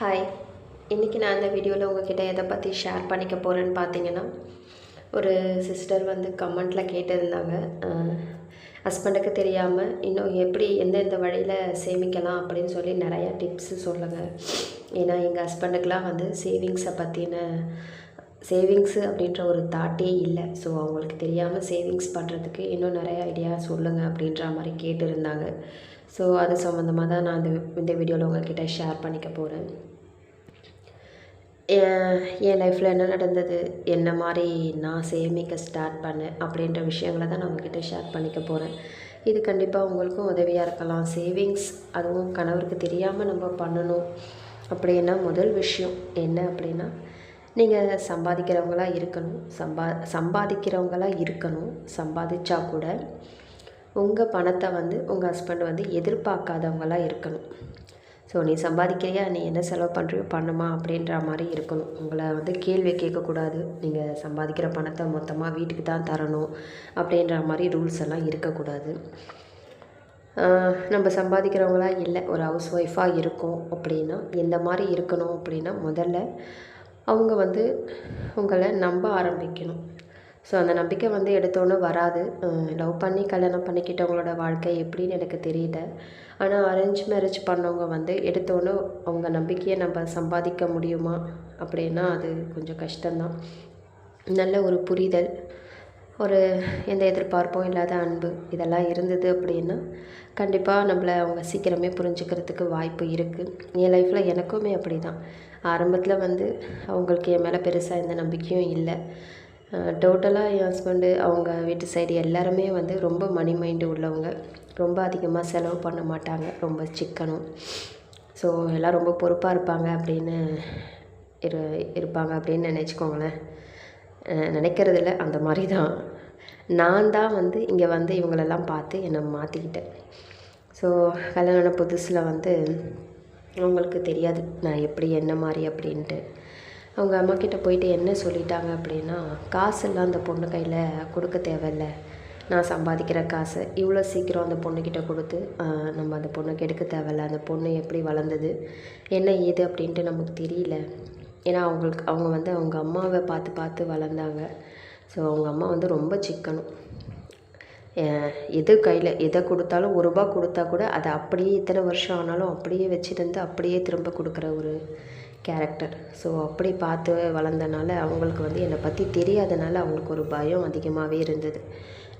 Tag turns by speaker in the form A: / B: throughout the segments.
A: Hi இன்றைக்கி நான் இந்த வீடியோவில் உங்ககிட்ட எதை பற்றி ஷேர் பண்ணிக்க போகிறேன்னு பார்த்தீங்கன்னா ஒரு சிஸ்டர் வந்து கமெண்ட்டில் கேட்டிருந்தாங்க. ஹஸ்பண்டுக்கு தெரியாமல் இன்னும் எப்படி எந்தெந்த வழியில் சேமிக்கலாம் அப்படின்னு சொல்லி நிறையா டிப்ஸு சொல்லுங்கள் ஏன்னா எங்கள் ஹஸ்பண்டுக்கெலாம் வந்து சேவிங்ஸை பற்றின சேவிங்ஸு அப்படின்ற ஒரு தாட்டே இல்லை. ஸோ அவங்களுக்கு தெரியாமல் சேவிங்ஸ் பண்ணுறதுக்கு இன்னும் நிறைய ஐடியா சொல்லுங்கள் அப்படின்ற மாதிரி கேட்டிருந்தாங்க. ஸோ அது சம்மந்தமாக தான் நான் இந்த இந்த வீடியோவில் உங்கள்கிட்ட ஷேர் பண்ணிக்க போகிறேன் என் என் லைஃப்பில் என்ன நடந்தது என்ன மாதிரி நான் சேமிக்க ஸ்டார்ட் பண்ணேன் அப்படின்ற விஷயங்களை தான் நான் உங்ககிட்ட ஷேர் பண்ணிக்க போகிறேன் இது கண்டிப்பாக உங்களுக்கும் உதவியாக இருக்கலாம். சேவிங்ஸ் அதுவும் கணவருக்கு தெரியாமல் நம்ம பண்ணணும் அப்படின்னா முதல் விஷயம் என்ன அப்படின்னா நீங்கள் சம்பாதிக்கிறவங்களாக இருக்கணும். சம்பா சம்பாதிக்கிறவங்களா இருக்கணும். சம்பாதிச்சா கூட உங்கள் பணத்தை வந்து உங்கள் ஹஸ்பண்ட் வந்து எதிர்பார்க்காதவங்களாக இருக்கணும். ஸோ நீ சம்பாதிக்கிறியா? நீ என்ன செலவு பண்ணுறியோ பண்ணுமா? அப்படின்ற மாதிரி இருக்கணும். உங்களை வந்து கேள்வி கேட்கக்கூடாது. நீங்கள் சம்பாதிக்கிற பணத்தை மொத்தமாக வீட்டுக்கு தான் தரணும் அப்படின்ற மாதிரி ரூல்ஸ் எல்லாம் இருக்கக்கூடாது. நம்ம சம்பாதிக்கிறவங்களா இல்லை ஒரு ஹவுஸ் ஒய்ஃபாக இருக்கோம் அப்படின்னா எந்த மாதிரி இருக்கணும் அப்படின்னா முதல்ல அவங்க வந்து உங்களை நம்ப ஆரம்பிக்கணும். ஸோ அந்த நம்பிக்கை வந்து எடுத்தோன்னே வராது. லவ் பண்ணி கல்யாணம் பண்ணிக்கிட்டவங்களோட வாழ்க்கை எப்படின்னு எனக்கு தெரியல. ஆனால் அரேஞ்ச் மேரேஜ் பண்ணவங்க வந்து எடுத்தோன்னே அவங்க நம்பிக்கையை நம்ம சம்பாதிக்க முடியுமா? அப்படின்னா அது கொஞ்சம் கஷ்டம்தான். நல்ல ஒரு புரிதல் ஒரு எந்த எதிர்பார்ப்பும் இல்லாத அன்பு இதெல்லாம் இருந்தது அப்படின்னா கண்டிப்பாக நம்மளை அவங்க சீக்கிரமே புரிஞ்சுக்கிறதுக்கு வாய்ப்பு இருக்குது என் லைஃப்பில் எனக்குமே அப்படி தான் ஆரம்பத்தில் வந்து அவங்களுக்கு என் மேலே பெருசாக எந்த நம்பிக்கையும் இல்லை. டோட்டலாக என் ஹஸ்பண்டு அவங்க வீட்டு சைடு எல்லாருமே வந்து ரொம்ப மணி மைண்டு உள்ளவங்க. ரொம்ப அதிகமாக செலவு பண்ண மாட்டாங்க. ரொம்ப சிக்கனம். ஸோ எல்லாம் ரொம்ப பொறுப்பாக இருப்பாங்க அப்படின்னு இரு இருப்பாங்க அப்படின்னு நினச்சிக்கோங்களேன். நினைக்கிறதில்ல. அந்த மாதிரி தான் நான் தான் வந்து இங்கே வந்து இவங்களெல்லாம் பார்த்து என்னை மாற்றிக்கிட்டேன் ஸோ கல்யாணம் புதுசில் வந்து அவங்களுக்கு தெரியாது. நான் எப்படி என்ன மாதிரி அப்படின்ட்டு. அவங்க அம்மா கிட்ட போயிட்டு என்ன சொல்லிட்டாங்க அப்படின்னா காசெல்லாம் அந்த பொண்ணு கையில் கொடுக்க தேவையில்ல. நான் சம்பாதிக்கிற காசை இவ்வளோ சீக்கிரம் அந்த பொண்ணுக்கிட்ட கொடுத்து நம்ம அந்த பொண்ணுக்கு எடுக்க தேவையில்ல. அந்த பொண்ணு எப்படி வளர்ந்தது? என்ன ஏது? அப்படின்ட்டு நமக்கு தெரியல. ஏன்னா அவங்களுக்கு அவங்க வந்து அவங்க அம்மாவை பார்த்து பார்த்து வளர்ந்தாங்க. ஸோ அவங்க அம்மா வந்து ரொம்ப சிக்கனும் எது கையில் எதை கொடுத்தாலும் ஒரு ரூபா கொடுத்தா கூட அதை அப்படியே இத்தனை வருஷம் ஆனாலும் அப்படியே வச்சுருந்து அப்படியே திரும்ப கொடுக்குற ஒரு கேரக்டர் ஸோ அப்படி பார்த்து வளர்ந்தனால அவங்களுக்கு வந்து என்னை பற்றி தெரியாதனால அவங்களுக்கு ஒரு பயம் அதிகமாகவே இருந்தது.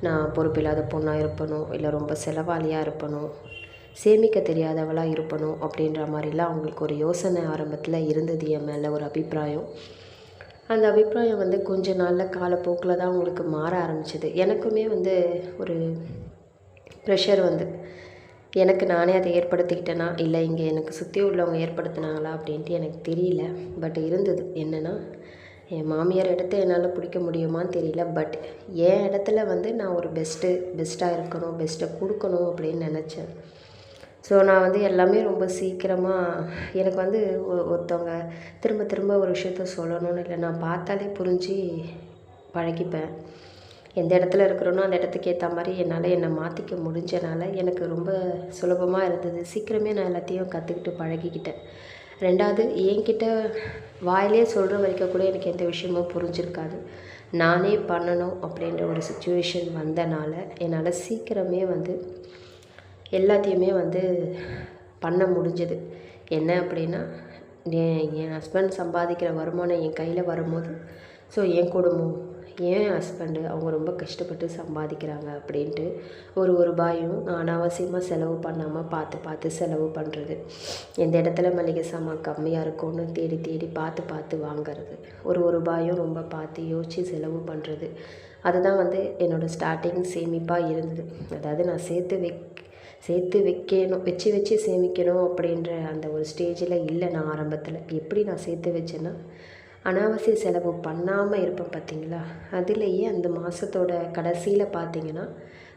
A: நான் பொறுப்பில்லாத பொண்ணாக இருப்பனோ இல்லை ரொம்ப செலவாளியாக இருப்பணும் சேமிக்க தெரியாதவளாக இருப்பணும் அப்படின்ற மாதிரிலாம் அவங்களுக்கு ஒரு யோசனை ஆரம்பத்தில் இருந்தது என் மேலே ஒரு அபிப்பிராயம். அந்த அபிப்பிராயம் வந்து கொஞ்ச நாளில் காலப்போக்கில் தான் அவங்களுக்கு மாற ஆரம்பிச்சது. எனக்குமே வந்து ஒரு ப்ரெஷர் வந்து எனக்கு நானே அதை ஏற்படுத்திக்கிட்டேனா? இல்லை இங்கே எனக்கு சுற்றி உள்ளவங்க ஏற்படுத்தினாங்களா அப்படின்ட்டு எனக்கு தெரியல. பட் இருந்தது. என்னென்னா என் மாமியார் இடத்த என்னால் பிடிக்க முடியுமான்னு தெரியல. பட் என் இடத்துல வந்து நான் ஒரு பெஸ்ட்டு பெஸ்ட்டாக இருக்கணும் பெஸ்ட்டை கொடுக்கணும் அப்படின்னு நினச்சேன். ஸோ நான் வந்து எல்லாமே ரொம்ப சீக்கிரமாக எனக்கு வந்து ஒ- ஒருத்தவங்க திரும்ப திரும்ப ஒரு விஷயத்த சொல்லணும்னு இல்லை. நான் பார்த்தாலே புரிஞ்சு பழகிப்பேன். எந்த இடத்துல இருக்கிறோனோ அந்த இடத்துக்கு ஏற்ற மாதிரி என்னால் என்னை மாற்றிக்க முடிஞ்சனால எனக்கு ரொம்ப சுலபமாக இருந்தது. சீக்கிரமே நான் எல்லாத்தையும் கற்றுக்கிட்டு பழகிக்கிட்டேன். ரெண்டாவது என்கிட்ட வாயிலே சொல்கிற வரைக்கும் கூட எனக்கு எந்த விஷயமும் புரிஞ்சிருக்காது. நானே பண்ணணும் அப்படின்ற ஒரு சுச்சுவேஷன் வந்தனால என்னால் சீக்கிரமே வந்து எல்லாத்தையுமே வந்து பண்ண முடிஞ்சது. என்ன அப்படின்னா என் என் ஹஸ்பண்ட் சம்பாதிக்கிற வருமானம் என் கையில் வரும்போது ஸோ என் குடும்பம் ஏன் ஹஸ்பண்டு அவங்க ரொம்ப கஷ்டப்பட்டு சம்பாதிக்கிறாங்க அப்படின்ட்டு ஒரு ஒரு ரூபாயும் அனாவசியமாக செலவு பண்ணாமல் பார்த்து பார்த்து செலவு பண்ணுறது எந்த இடத்துல மளிகை சாமான் கம்மியாக இருக்கும்னு தேடி தேடி பார்த்து பார்த்து வாங்குறது. ஒரு ஒரு ரூபாயும் ரொம்ப பார்த்து யோசித்து செலவு பண்ணுறது அதுதான் வந்து என்னோடய ஸ்டார்டிங் சேமிப்பாக இருந்தது. அதாவது நான் சேர்த்து வைக் சேர்த்து வைக்கணும் வச்சு வச்சு சேமிக்கணும் அப்படின்ற அந்த ஒரு ஸ்டேஜில் இல்லை நான் ஆரம்பத்தில். எப்படி நான் சேர்த்து வச்சேன்னா அனாவசிய செலவு பண்ணாமல் இருப்பேன் பார்த்தீங்களா அதுலேயே அந்த மாதத்தோட கடைசியில் பார்த்தீங்கன்னா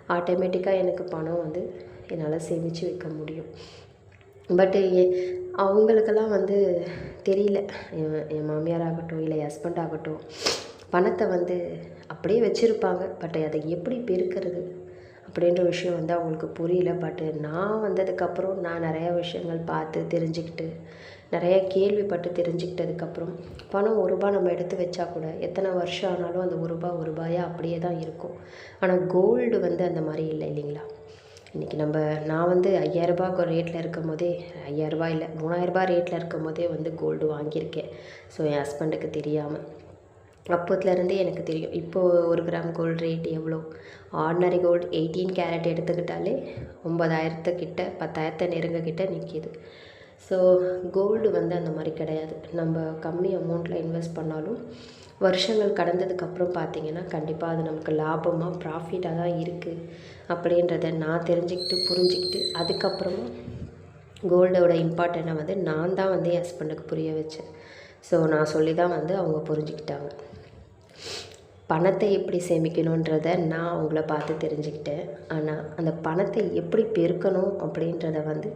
A: ஆட்டோமேட்டிக்காக எனக்கு பணம் வந்து என்னால் சேமித்து வைக்க முடியும். பட்டு அவங்களுக்கெல்லாம் வந்து தெரியல. என் என் மாமியார் ஆகட்டும் இல்லை ஹஸ்பண்ட் ஆகட்டும் பணத்தை வந்து அப்படியே வச்சுருப்பாங்க. பட் அதை எப்படி பெருக்கிறது? அப்படின்ற விஷயம் வந்து அவங்களுக்கு புரியல. பட்டு நான் வந்ததுக்கப்புறம் நான் நிறையா விஷயங்கள் பார்த்து தெரிஞ்சுக்கிட்டு நிறைய கேள்விப்பட்டு தெரிஞ்சுக்கிட்டதுக்கப்புறம் பணம் ஒரு ரூபா நம்ம எடுத்து வச்சா கூட எத்தனை வருஷம் ஆனாலும் அந்த ஒரு ரூபா ஒரு ரூபாயாக அப்படியே தான் இருக்கும். ஆனால் கோல்டு வந்து அந்த மாதிரி இல்லை இல்லைங்களா? இன்றைக்கி நம்ம நான் வந்து ஐயாயிரரூபா ரேட்டில் இருக்கும் போதே ஐயாயிரரூபா இல்லை மூணாயிரரூபா ரேட்டில் இருக்கும் போதே வந்து கோல்டு வாங்கியிருக்கேன். ஸோ என் ஹஸ்பண்டுக்கு தெரியாமல் அப்போத்துலேருந்தே எனக்கு தெரியும். இப்போது ஒரு கிராம் கோல்டு ரேட் எவ்வளோ? ஆர்டினரி கோல்டு எயிட்டீன் கேரட் எடுத்துக்கிட்டாலே ஒம்பதாயிரத்துக்கிட்ட பத்தாயிரத்தை நெருங்கக்கிட்ட நிற்கிது ஸோ கோல்டு வந்து அந்த மாதிரி கிடையாது. நம்ம கம்மி அமௌண்ட்டில் இன்வெஸ்ட் பண்ணாலும் வருஷங்கள் கடந்ததுக்கப்புறம் பார்த்தீங்கன்னா கண்டிப்பாக அது நமக்கு லாபமாக ப்ராஃபிட்டாக தான் இருக்குது அப்படின்றத நான் தெரிஞ்சுக்கிட்டு புரிஞ்சுக்கிட்டு அதுக்கப்புறமா கோல்டோட இம்பார்ட்டனை வந்து நான் தான் வந்து என் ஹஸ்பண்டுக்கு புரிய வச்சேன். ஸோ நான் சொல்லி தான் வந்து அவங்க புரிஞ்சுக்கிட்டாங்க. பணத்தை எப்படி சேமிக்கணுன்றத நான் அவங்கள பார்த்து தெரிஞ்சுக்கிட்டேன். ஆனால் அந்த பணத்தை எப்படி பெருக்கணும் அப்படின்றத வந்து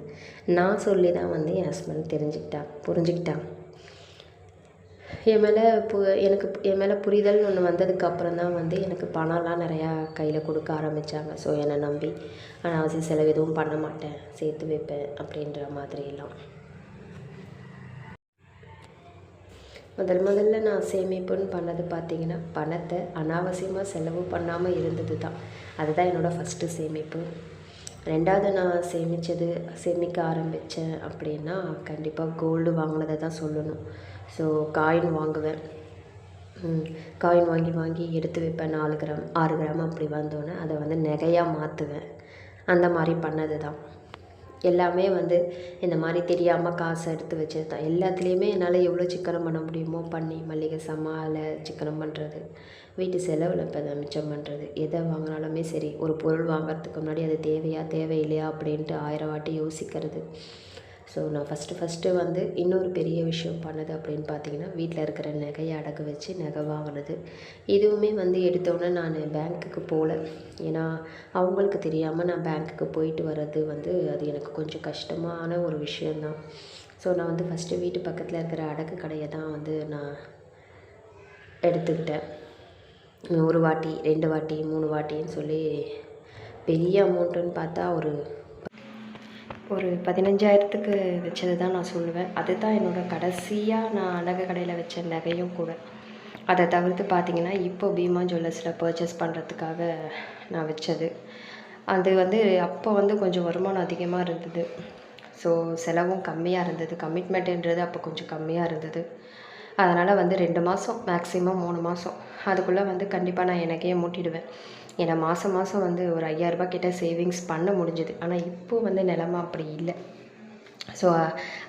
A: நான் சொல்லி தான் வந்து என் ஹஸ்பண்ட் தெரிஞ்சுக்கிட்டான் புரிஞ்சுக்கிட்டான் என் மேலே பு எனக்கு என் மேலே புரிதல் ஒன்று வந்ததுக்கப்புறம் தான் வந்து எனக்கு பணம்லாம் நிறையா கையில் கொடுக்க ஆரம்பித்தாங்க ஸோ என்னை நம்பி அனாவசிய செலவு எதுவும் பண்ண மாட்டேன் சேர்த்து வைப்பேன் அப்படின்ற மாதிரியெல்லாம் முதல் முதல்ல நான் சேமிப்புன்னு பண்ணது பார்த்திங்கன்னா பணத்தை அனாவசியமாக செலவு பண்ணாமல் இருந்தது தான் அதுதான் என்னோடய ஃபஸ்ட்டு சேமிப்பு. ரெண்டாவது நான் சேமித்தது சேமிக்க ஆரம்பித்தேன் அப்படின்னா கண்டிப்பாக கோல்டு வாங்கினதை தான் சொல்லணும். ஸோ காயின் வாங்குவேன். காயின் வாங்கி வாங்கி எடுத்து வைப்பேன். நாலு கிராம் ஆறு கிராம் அப்படி வந்தோடனே அதை வந்து நகையாக மாற்றுவேன் அந்த மாதிரி பண்ணது தான் எல்லாமே வந்து இந்த மாதிரி தெரியாமல் காசை எடுத்து வச்சது தான் எல்லாத்துலேயுமே என்னால் எவ்வளோ சிக்கனம் பண்ண முடியுமோ பண்ணி மளிகை சமாளை சிக்கனம் பண்ணுறது வீட்டு செலவில் இப்போ மிச்சம் பண்ணுறது எதை வாங்கினாலுமே சரி ஒரு பொருள் வாங்குறதுக்கு முன்னாடி அது தேவையா தேவையில்லையா அப்படின்ட்டு ஆயிரம் வாட்டி யோசிக்கிறது. ஸோ நான் ஃபஸ்ட்டு ஃபஸ்ட்டு வந்து இன்னொரு பெரிய விஷயம் பண்ணது அப்படின்னு பார்த்தீங்கன்னா வீட்டில் இருக்கிற நகையை அடகு வச்சு நகை வாங்கினது. இதுவுமே வந்து எடுத்தோன்னே நான் பேங்க்குக்கு போகல ஏன்னா அவங்களுக்கு தெரியாமல் நான் பேங்க்குக்கு போயிட்டு வர்றது வந்து அது எனக்கு கொஞ்சம் கஷ்டமான ஒரு விஷயந்தான் ஸோ நான் வந்து ஃபஸ்ட்டு வீட்டு பக்கத்தில் இருக்கிற அடகு கடையை தான் வந்து நான் எடுத்துக்கிட்டேன். ஒரு வாட்டி ரெண்டு வாட்டி மூணு வாட்டின்னு சொல்லி பெரிய அமௌண்ட்டுன்னு பார்த்தா ஒரு ஒரு பதினஞ்சாயிரத்துக்கு வச்சது தான் நான் சொல்லுவேன். அதுதான் என்னோடய கடைசியாக நான் அழகு கடையில் வச்ச நகையும் கூட. அதை தவிர்த்து பார்த்தீங்கன்னா இப்போ பீமா ஜுவல்லர்ஸில் பர்ச்சேஸ் பண்ணுறதுக்காக நான் வச்சது. அது வந்து அப்போ வந்து கொஞ்சம் வருமானம் அதிகமாக இருந்தது. ஸோ செலவும் கம்மியாக இருந்தது. கமிட்மெண்ட்டுன்றது அப்போ கொஞ்சம் கம்மியாக இருந்தது. அதனால் வந்து ரெண்டு மாதம் மேக்ஸிமம் மூணு மாதம் அதுக்குள்ளே வந்து கண்டிப்பாக நான் எனக்கே மூட்டிடுவேன். ஏன்னா மாதம் மாதம் வந்து ஒரு ஐயாயிரரூபா கிட்ட சேவிங்ஸ் பண்ண முடிஞ்சுது. ஆனால் இப்போது வந்து நிலமை அப்படி இல்லை. ஸோ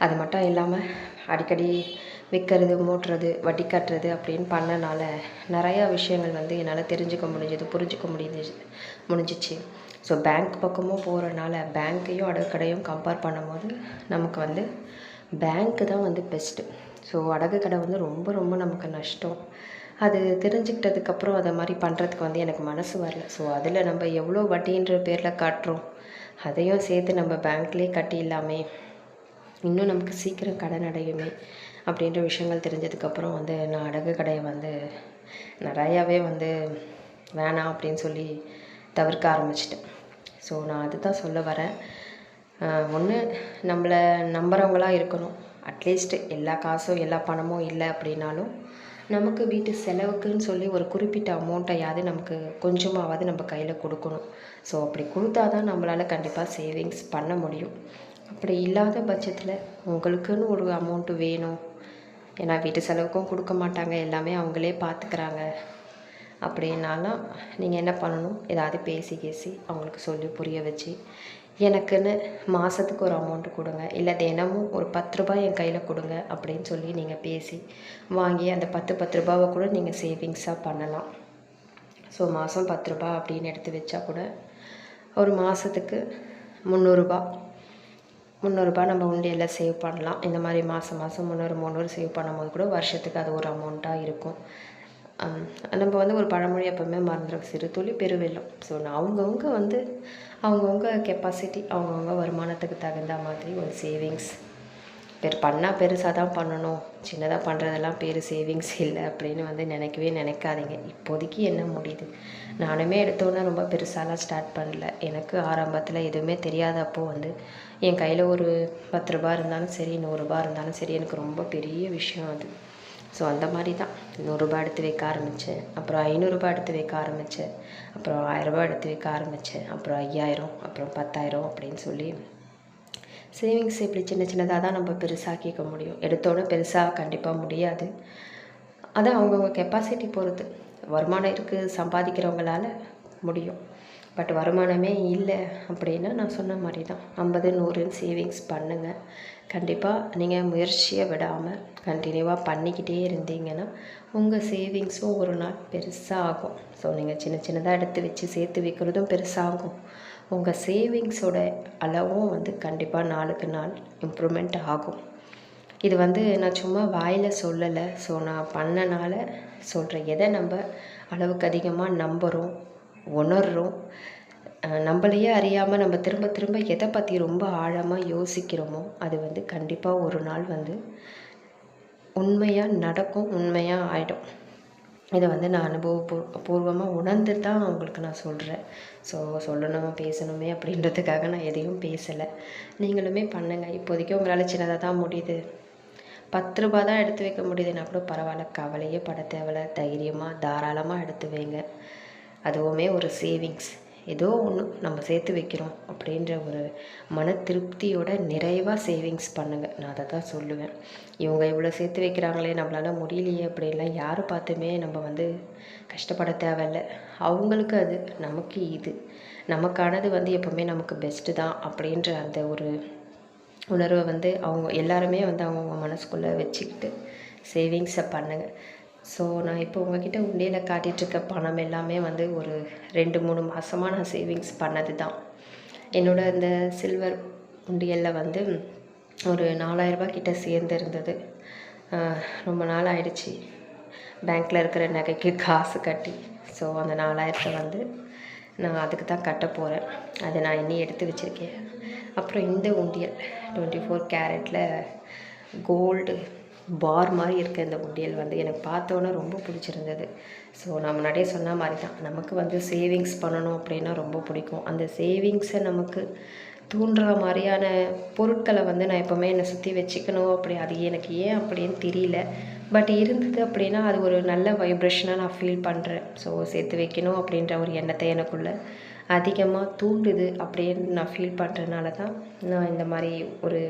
A: அது மட்டும் இல்லாமல் அடிக்கடி விற்கிறது மூட்டுறது வட்டி கட்டுறது அப்படின்னு பண்ணனால நிறையா விஷயங்கள் வந்து என்னால் தெரிஞ்சுக்க முடிஞ்சது புரிஞ்சுக்க முடிஞ்சு முடிஞ்சிச்சு. ஸோ பேங்க் பக்கமும் போகிறனால பேங்க்கையும் அடகுக்கடையும் கம்பேர் பண்ணும்போது நமக்கு வந்து பேங்க்கு தான் வந்து பெஸ்ட்டு ஸோ அடகு கடை வந்து ரொம்ப ரொம்ப நமக்கு நஷ்டம். அது தெரிஞ்சுக்கிட்டதுக்கப்புறம் அதை மாதிரி பண்ணுறதுக்கு வந்து எனக்கு மனசு வரல. ஸோ அதில் நம்ம எவ்வளோ வட்டின்ற பேரில் காட்டுறோம் அதையும் சேர்த்து நம்ம பேங்க்லேயே கட்டிடலாமே. இன்னும் நமக்கு சீக்கிரம் கடன் அடையுமே அப்படின்ற விஷயங்கள் தெரிஞ்சதுக்கப்புறம் வந்து நான் அடகு கடையை வந்து நிறையாவே வந்து வேணாம் அப்படின்னு சொல்லி தவிர்க்க ஆரம்பிச்சிட்டேன். ஸோ நான் அதுதான் சொல்ல வரேன். ஒன்று நம்மளை நம்புகிறவங்களாக இருக்கணும். அட்லீஸ்ட் எல்லா காசும் எல்லா பணமும் இல்லை அப்படின்னாலும் நமக்கு வீட்டு செலவுக்குன்னு சொல்லி ஒரு குறிப்பிட்ட அமௌண்ட்டையாவது நமக்கு கொஞ்சமாவது நம்ம கையில் கொடுக்கணும். ஸோ அப்படி கொடுத்தா தான் நம்மளால் கண்டிப்பாக சேவிங்ஸ் பண்ண முடியும். அப்படி இல்லாத பட்சத்தில் உங்களுக்குன்னு ஒரு அமௌண்ட்டு வேணும். ஏன்னா வீட்டு செலவுக்கும் கொடுக்க மாட்டாங்க. எல்லாமே அவங்களே பார்த்துக்கிறாங்க அப்படின்னாலும் நீங்கள் என்ன பண்ணணும்? ஏதாவது பேசி கேசி அவங்களுக்கு சொல்லி புரிய வச்சு எனக்குன்னு மாதத்துக்கு ஒரு அமௌண்ட்டு கொடுங்க. இல்லை தினமும் ஒரு பத்து ரூபாய் என் கையில் கொடுங்க அப்படின்னு சொல்லி நீங்கள் பேசி வாங்கி அந்த பத்து பத்து ரூபாவை கூட நீங்கள் சேவிங்ஸாக பண்ணலாம். ஸோ மாதம் பத்து ரூபா அப்படின்னு எடுத்து வச்சா கூட ஒரு மாதத்துக்கு முந்நூறுரூபா முந்நூறுரூபா நம்ம உண்டியலில் சேவ் பண்ணலாம். இந்த மாதிரி மாதம் மாதம் முந்நூறு முந்நூறு சேவ் பண்ணும்போது கூட வருஷத்துக்கு அது ஒரு அமௌண்ட்டாக இருக்கும். நம்ம வந்து ஒரு பழமொழி எப்போவுமே மறந்துடும் சிறு துளி பெருவெல்லம் ஸோ அவங்கவுங்க வந்து அவங்கவுங்க கெப்பாசிட்டி அவங்கவுங்க வருமானத்துக்கு தகுந்த மாதிரி ஒரு சேவிங்ஸ் பெரு பண்ணால் பெருசாக தான் பண்ணணும். சின்னதாக பண்ணுறதெல்லாம் பேர் சேவிங்ஸ் இல்லை அப்படின்னு வந்து நினைக்கவே நினைக்காதீங்க. இப்போதைக்கு என்ன முடியுது? நானுமே எடுத்தோன்னா ரொம்ப பெருசாலாம் ஸ்டார்ட் பண்ணல. எனக்கு ஆரம்பத்தில் எதுவுமே தெரியாதப்போ வந்து என் கையில் ஒரு பத்து ரூபா இருந்தாலும் சரி நூறுரூபா இருந்தாலும் சரி எனக்கு ரொம்ப பெரிய விஷயம் அது. ஸோ அந்த மாதிரி தான் நூறுரூபா எடுத்து வைக்க ஆரம்பித்தேன் அப்புறம் ஐநூறுரூபா எடுத்து வைக்க ஆரம்பித்தேன் அப்புறம் ஆயிரரூபா எடுத்து வைக்க ஆரம்பித்தேன் அப்புறம் ஐயாயிரம் அப்புறம் பத்தாயிரம் அப்படின்னு சொல்லி. சேவிங்ஸ் இப்படி சின்ன சின்னதாக தான் நம்ம பெருசாக்கிக்க முடியும். எடுத்தோன்னே பெருசாக கண்டிப்பாக முடியாது. அது அவங்கவுங்க கெப்பாசிட்டி பொறுத்து. வருமானம் இருக்குது சம்பாதிக்கிறவங்களால முடியும். பட் வருமானமே இல்லை அப்படின்னா நான் சொன்ன மாதிரி தான். ஐம்பது நூறுன்னு சேவிங்ஸ் பண்ணுங்கள் கண்டிப்பாக நீங்கள் முயற்சியை விடாமல் கண்டினியூவாக பண்ணிக்கிட்டே இருந்தீங்கன்னா உங்கள் சேவிங்ஸும் ஒரு நாள் பெருசாக ஆகும் ஸோ நீங்கள் சின்ன சின்னதாக எடுத்து வச்சு சேர்த்து வைக்கிறதும் பெருசாகும். உங்கள் சேவிங்ஸோட அளவும் வந்து கண்டிப்பாக நாளுக்கு நாள் இம்ப்ரூவ்மெண்ட் ஆகும். இது வந்து நான் சும்மா வாயில் சொல்லலை. ஸோ நான் பண்ணனால சொல்கிறேன் எதை நம்ம அளவுக்கு அதிகமாக நம்புகிறோம் உணர்கிறோம் நம்மளையே அறியாமல் நம்ம திரும்ப திரும்ப எதை பற்றி ரொம்ப ஆழமாக யோசிக்கிறோமோ அது வந்து கண்டிப்பாக ஒரு நாள் வந்து உண்மையாக நடக்கும் உண்மையாக ஆகிடும் இதை வந்து நான் அனுபவபூர் பூர்வமாக உணர்ந்து தான் உங்களுக்கு நான் சொல்கிறேன் ஸோ சொல்லணும் பேசணுமே அப்படின்றதுக்காக நான் எதையும் பேசலை. நீங்களுமே பண்ணுங்கள் இப்போதைக்கு உங்களால் சின்னதாக தான் முடியுது. பத்து ரூபா தான் எடுத்து வைக்க முடியுதுன்னா கூட பரவாயில்ல. கவலையே பட தேவையில்ல தைரியமாக தாராளமாக எடுத்து வைங்க. அதுவுமே ஒரு சேவிங்ஸ் ஏதோ ஒன்று நம்ம சேர்த்து வைக்கிறோம் அப்படின்ற ஒரு மன திருப்தியோட நிறைவாக சேவிங்ஸ் பண்ணுங்கள் நான் அதை தான் சொல்லுவேன். இவங்க இவ்வளோ சேர்த்து வைக்கிறாங்களே நம்மளால் முடியலையே அப்படின்லாம் யாரை பார்த்துமே நம்ம வந்து கஷ்டப்பட தேவையில்ல. அவங்களுக்கு அது நமக்கு இது. நமக்கானது வந்து எப்போவுமே நமக்கு பெஸ்ட்டு தான் அப்படின்ற அந்த ஒரு உணர்வை வந்து அவங்க எல்லாருமே வந்து அவங்கவுங்க மனசுக்குள்ளே வச்சுக்கிட்டு சேவிங்ஸை பண்ணுங்கள் ஸோ நான் இப்போ உங்ககிட்ட உண்டியில் காட்டிகிட்ருக்க பணம் எல்லாமே வந்து ஒரு ரெண்டு மூணு மாதமாக நான் சேவிங்ஸ் பண்ணது தான் என்னோடய இந்த சில்வர் உண்டியலில் வந்து ஒரு நாலாயிரரூபா கிட்ட சேர்ந்துருந்தது. ரொம்ப நாள் ஆயிடுச்சு. பேங்க்கில் இருக்கிற நகைக்கு காசு கட்டி. ஸோ அந்த நாலாயிரத்தை வந்து நான் அதுக்கு தான் கட்ட போகிறேன் அதை நான் இன்னும் எடுத்து வச்சுருக்கேன். அப்புறம் இந்த உண்டியல் டுவெண்ட்டி ஃபோர் கேரட்டில் கோல்டு பார் மாதிரி இருக்க இந்த உண்டியல் வந்து எனக்கு பார்த்தோன்னே ரொம்ப பிடிச்சிருந்தது. ஸோ நான் முன்னாடியே சொன்ன மாதிரி தான். நமக்கு வந்து சேவிங்ஸ் பண்ணணும் அப்படின்னா ரொம்ப பிடிக்கும். அந்த சேவிங்ஸை நமக்கு தூண்டுற மாதிரியான பொருட்களை வந்து நான் எப்போவுமே என்னை சுற்றி வச்சுக்கணும். அப்படி அது எனக்கு ஏன் அப்படின்னு தெரியல. பட் இருந்தது அப்படின்னா அது ஒரு நல்ல வைப்ரேஷனாக நான் ஃபீல் பண்ணுறேன் ஸோ சேர்த்து வைக்கணும் அப்படின்ற ஒரு எண்ணத்தை எனக்குள்ளே அதிகமாக தூண்டுது அப்படின்னு நான் ஃபீல் பண்ணுறதுனால தான் நான் இந்த மாதிரி ஒரு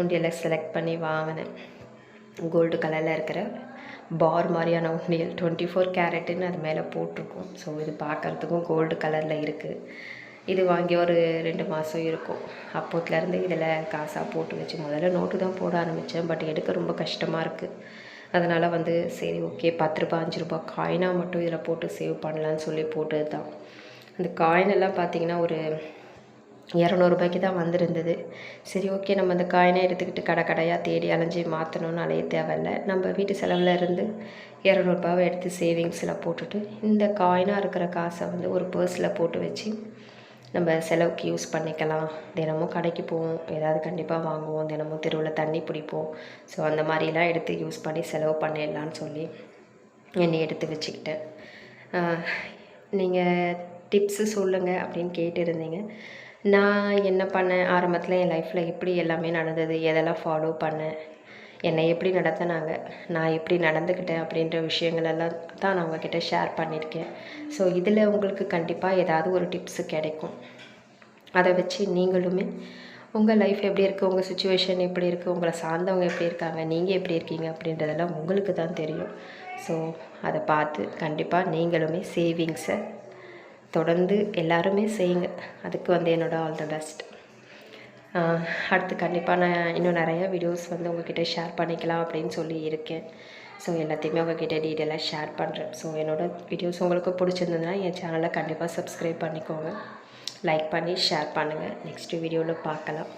A: உண்டியலை செலக்ட் பண்ணி வாங்கினேன். கோல்டு கலரில் இருக்கிற பார் மாதிரியான உண்டியல் டுவெண்ட்டி ஃபோர் கேரட்டுன்னு அது மேலே போட்டிருக்கோம். ஸோ இது பார்க்குறதுக்கும் கோல்டு கலரில் இருக்குது இது வாங்கி ஒரு ரெண்டு மாதம் இருக்கும். அப்போத்துலேருந்து இதில் காசாக போட்டு வச்சு முதல்ல நோட்டு தான் போட ஆரம்பித்தேன் பட் எடுக்க ரொம்ப கஷ்டமாக இருக்குது அதனால் வந்து சரி ஓகே பத்து ரூபா அஞ்சு ரூபா காயினாக மட்டும் இதில் போட்டு சேவ் பண்ணலான்னு சொல்லி போட்டது தான் அந்த காயின் எல்லாம் பார்த்திங்கன்னா ஒரு இரநூறுபாய்க்கு தான் வந்திருந்தது. சரி ஓகே நம்ம அந்த காயினை எடுத்துக்கிட்டு கடை கடையாக தேடி அலைஞ்சி மாற்றணும்னு அலைய தேவையில்லை. நம்ம வீட்டு செலவில் இருந்து இரநூறுபாவை எடுத்து சேவிங்ஸில் போட்டுட்டு இந்த காயினாக இருக்கிற காசை வந்து ஒரு பர்ஸில் போட்டு வச்சு நம்ம செலவுக்கு யூஸ் பண்ணிக்கலாம். தினமும் கடைக்கு போவோம். ஏதாவது கண்டிப்பாக வாங்குவோம். தினமும் தெருவில் தண்ணி பிடிப்போம். ஸோ அந்த மாதிரிலாம் எடுத்து யூஸ் பண்ணி செலவு பண்ணிடலான்னு சொல்லி என்னை எடுத்து வச்சுக்கிட்டேன். நீங்கள் டிப்ஸு சொல்லுங்கள் அப்படின்னு கேட்டிருந்தீங்க. நான் என்ன பண்ணேன்? ஆரம்பத்தில் என் லைஃப்பில் எப்படி எல்லாமே நடந்தது? எதெல்லாம் ஃபாலோ பண்ணேன்? என்னை எப்படி நடத்தினாங்க? நான் எப்படி நடந்துக்கிட்டேன்? அப்படின்ற விஷயங்கள் எல்லாம் தான் நான் உங்ககிட்ட ஷேர் பண்ணியிருக்கேன். ஸோ இதில் உங்களுக்கு கண்டிப்பாக ஏதாவது ஒரு டிப்ஸு கிடைக்கும். அதை வச்சு நீங்களுமே உங்கள் லைஃப் எப்படி இருக்குது உங்கள் சுச்சுவேஷன் எப்படி இருக்குது உங்களை சார்ந்தவங்க எப்படி இருக்காங்க? நீங்கள் எப்படி இருக்கீங்க? அப்படின்றதெல்லாம் உங்களுக்கு தான் தெரியும். ஸோ அதை பார்த்து கண்டிப்பாக நீங்களுமே சேவிங்ஸை தொடர்ந்து எல்லாருமே செய்யுங்க. அதுக்கு வந்து என்னோடய ஆல் த பெஸ்ட் அடுத்து கண்டிப்பாக நான் இன்னும் நிறையா வீடியோஸ் வந்து உங்ககிட்ட ஷேர் பண்ணிக்கலாம் அப்படின்னு சொல்லி இருக்கேன். ஸோ எல்லாத்தையுமே உங்ககிட்ட டீட்டெயிலாக ஷேர் பண்ணுறேன் ஸோ என்னோடய வீடியோஸ் உங்களுக்கு பிடிச்சிருந்ததுன்னா என் சேனலை கண்டிப்பாக சப்ஸ்கிரைப் பண்ணிக்கோங்க. லைக் பண்ணி ஷேர் பண்ணுங்கள் நெக்ஸ்ட்டு வீடியோவில் பார்க்கலாம்.